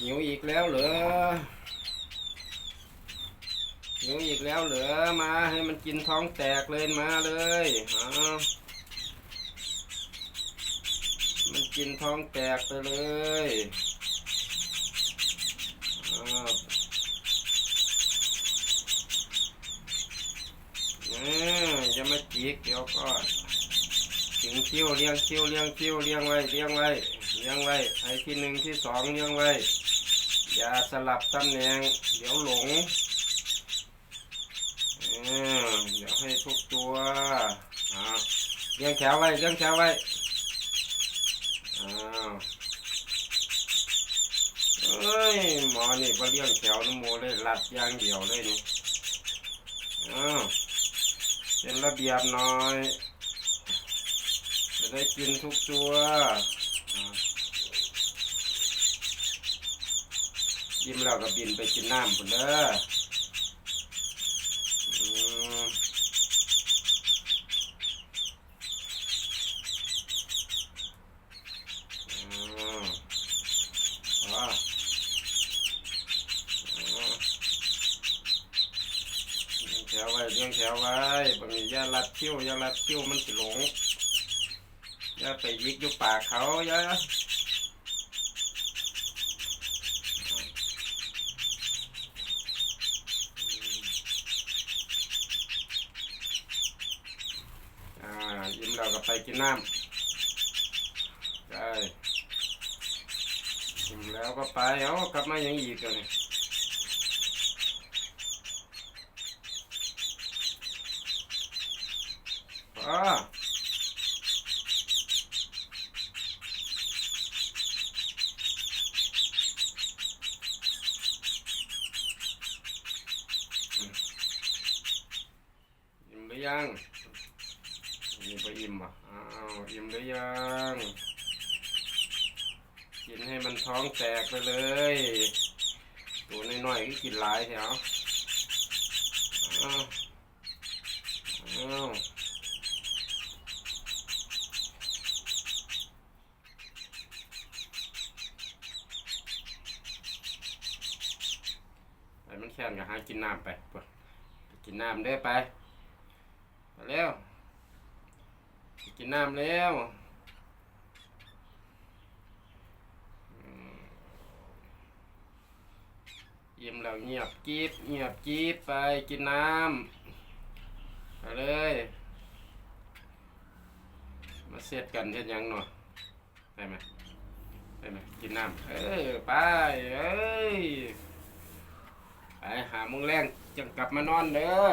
หิวอีกแล้วเหรอหิวอีกแล้วเหรอมาให้มันกินท้องแตกเลยมาเลยเอามันกินท้องแตกไปเลยเออจะมาจีกเดี๋ยวก่อน ถึงคิ้วเลี้ยงคิ้วเลี้ยงคิ้วเลี้ยงไว้เลี้ยงไว้เลี้ยงไว้ไอ้ที่หนึ่งที่สองเลี้ยงไว้อย่าสลับตำแหน่งเดี๋ยวหลงเออเดี๋ยวให้ทุกตัวเลี้ยงแถวไว้เลี้ยงแถวไว้อ้าวเอ้ยหมอนี่มาเลี้ยงแถวน้ำโมเลยหลัดย่างเดียวเลยนี่อ้าวเป็นระเบียบหน่อย จะได้กินทุกตัวอ่ายิ้มแล้วก็บินไปกินน้ำพุ่นเด้ออืมอืมอ๋ออ๋อเลี้ยงแถวไว้เลี้ยงแถวไว้บางทีย่ารัดคิ้วย่ารัดคิ้วมันสิหลง อย่าไปยิกอยู่ปากเขาอย่าอ่ายิ้มเราก็ไปกินน้ำได้ยิ้มแล้วก็ไปเอากลับมาอย่างอีกเลยอ๋อ ยังนี่ไปอิ่มอะอ้าวอิ่มหรือยัง กินให้มันท้องแตกไปเลย ตัวน้อยๆก็กินหลายแถวอ้าวอ้าวไปมันแค้นก็หากินน้ำไปไปกินน้ำเด้ไป ไปเร็วกินน้ำแล้วยิ้มแล้วเงียบกีบเงียบกีบไปกินน้ำไปเลย มาเสียดกันเฮ็ดหยังหน่อยได้ไหมได้ไหมกินน้ำเออไปเอ้ยไปหามุงแรงจังกลับมานอนเด้อ